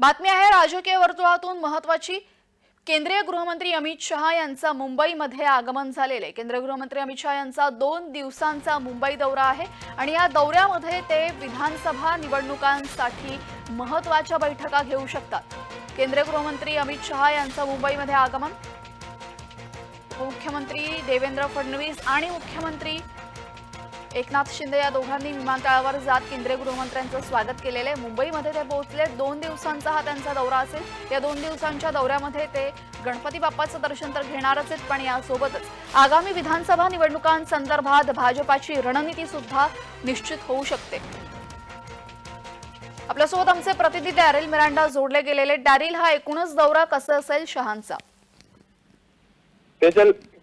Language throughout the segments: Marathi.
बातमी आहे राजकीय वर्तुळातून महत्वाची केंद्रीय गृहमंत्री अमित शहा यांचा मुंबईमध्ये आगमन झालेले. केंद्रीय गृहमंत्री अमित शहा यांचा दोन दिवसांचा मुंबई दौरा आहे आणि या दौऱ्यामध्ये ते विधानसभा निवडणुकांसाठी महत्त्वाच्या बैठका घेऊ शकतात. केंद्रीय गृहमंत्री अमित शहा यांचं मुंबईमध्ये आगमन. मुख्यमंत्री देवेंद्र फडणवीस आणि मुख्यमंत्री एकनाथ शिंदे या दोघांनी विमानतळावर जात केंद्रीय गृहमंत्र्यांचं स्वागत केलेलं आहे. मुंबईमध्ये ते पोहोचले. दोन दिवसांचा हा त्यांचा दौरा असेल. या दोन दिवसांच्या दौऱ्यामध्ये ते गणपती बाप्पाचं दर्शन तर घेणारच आहेत पण यासोबतच आगामी विधानसभा निवडणुकांसंदर्भात भाजपाची रणनीती सुद्धा निश्चित होऊ शकते. आपल्यासोबत आमचे प्रतिनिधी डॅरिल मिरांडा जोडले गेलेले डॅरिल हा एकूणच दौरा कसा असेल शहांचा?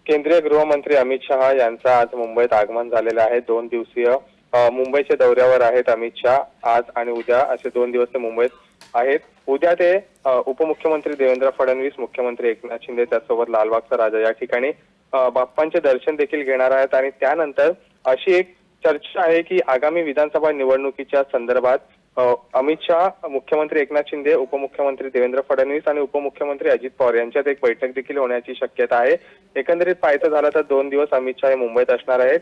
केंद्रीय गृहमंत्री अमित शहा यांचं आज मुंबईत आगमन झालेलं आहे. दोन दिवसीय मुंबईच्या दौऱ्यावर आहेत अमित शहा आज आणि उद्या असे दोन दिवस ते मुंबईत आहेत. उद्या ते उपमुख्यमंत्री देवेंद्र फडणवीस मुख्यमंत्री एकनाथ शिंदे त्याचसोबत लालबागचा राजा या ठिकाणी बाप्पांचे दर्शन देखील घेणार आहेत. आणि त्यानंतर अशी एक चर्चा आहे की आगामी विधानसभा निवडणुकीच्या संदर्भात अमित शहा मुख्यमंत्री एकनाथ शिंदे उपमुख्यमंत्री देवेंद्र फडणवीस आणि उपमुख्यमंत्री अजित पवार यांच्यात एक बैठक देखील होण्याची शक्यता आहे. एकंदरीत पाहायचं झालं तर दोन दिवस अमित शहा हे मुंबईत असणार आहेत.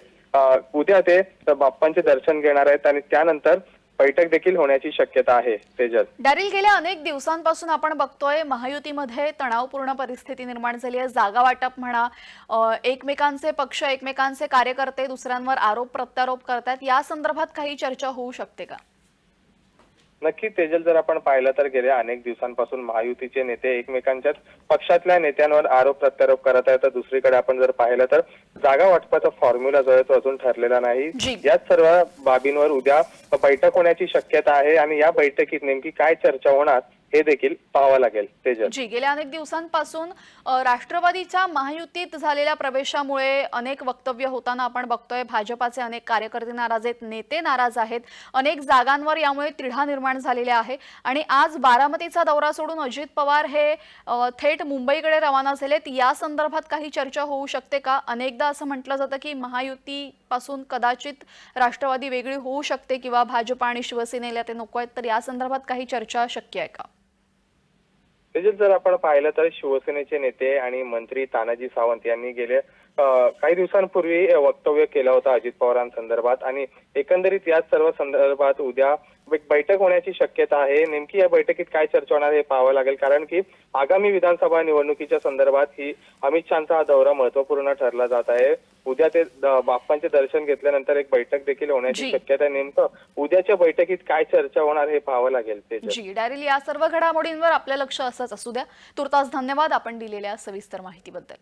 उद्या ते बाप्पांचे दर्शन घेणार आहेत आणि त्यानंतर बैठक देखील होण्याची शक्यता आहे. तेजल डॅरिल गेल्या अनेक दिवसांपासून आपण बघतोय महायुतीमध्ये तणावपूर्ण परिस्थिती निर्माण झाली आहे. जागा वाटप म्हणा एकमेकांचे पक्ष एकमेकांचे कार्यकर्ते दुसऱ्यांवर आरोप प्रत्यारोप करतायत. या संदर्भात काही चर्चा होऊ शकते का? नक्की तेजल जर आपण पाहिलं तर गेल्या अनेक दिवसांपासून महायुतीचे नेते एकमेकांच्याच पक्षातल्या नेत्यांवर आरोप प्रत्यारोप करत आहेत तर दुसरीकडे आपण जर पाहिलं तर जागा वाटपाचा फॉर्म्युला जो आहे तो अजून ठरलेला नाही. याच सर्व बाबींवर उद्या बैठक होण्याची शक्यता आहे आणि या बैठकीत नेमकी काय चर्चा होणार हे देखील पाहावं लागेल. तेजल जी गेल्या अनेक दिवसांपासून राष्ट्रवादीच्या महायुतीत झालेल्या प्रवेशामुळे अनेक वक्तव्य होताना आपण बघतोय. भाजपाचे अनेक कार्यकर्ते नाराज आहेत नेते नाराज आहेत. अनेक जागांवर यामुळे तिढा निर्माण झालेल्या आहे. आणि आज बारामतीचा दौरा सोडून अजित पवार हे थेट मुंबईकडे रवाना झालेत. या संदर्भात काही चर्चा होऊ शकते का? अनेकदा असं म्हटलं जातं की महायुतीपासून कदाचित राष्ट्रवादी वेगळी होऊ शकते किंवा भाजप आणि शिवसेनेला ते नको आहेत. तर या संदर्भात काही चर्चा शक्य आहे का? त्याच्यात जर आपण पाहिलं तर शिवसेनेचे नेते आणि मंत्री तानाजी सावंत यांनी गेले काही दिवसांपूर्वी वक्तव्य केलं होतं अजित पवारांसंदर्भात आणि एकंदरीत याच सर्व संदर्भात उद्या एक बैठक होण्याची शक्यता आहे. नेमकी या बैठकीत काय चर्चा होणार हे पाहावं लागेल. कारण की आगामी विधानसभा निवडणुकीच्या संदर्भात ही अमित शहाचा हा दौरा महत्त्वपूर्ण ठरला जात आहे. उद्या ते बाप्पांचे दर्शन घेतल्यानंतर एक बैठक देखील होण्याची. शक्यता आहे. नेमकं उद्याच्या बैठकीत काय चर्चा होणार हे पाहावं लागेल ते जी. डॅरिल या सर्व घडामोडींवर आपलं लक्ष असंच असू द्या. तुर्तास धन्यवाद आपण दिलेल्या सविस्तर माहितीबद्दल.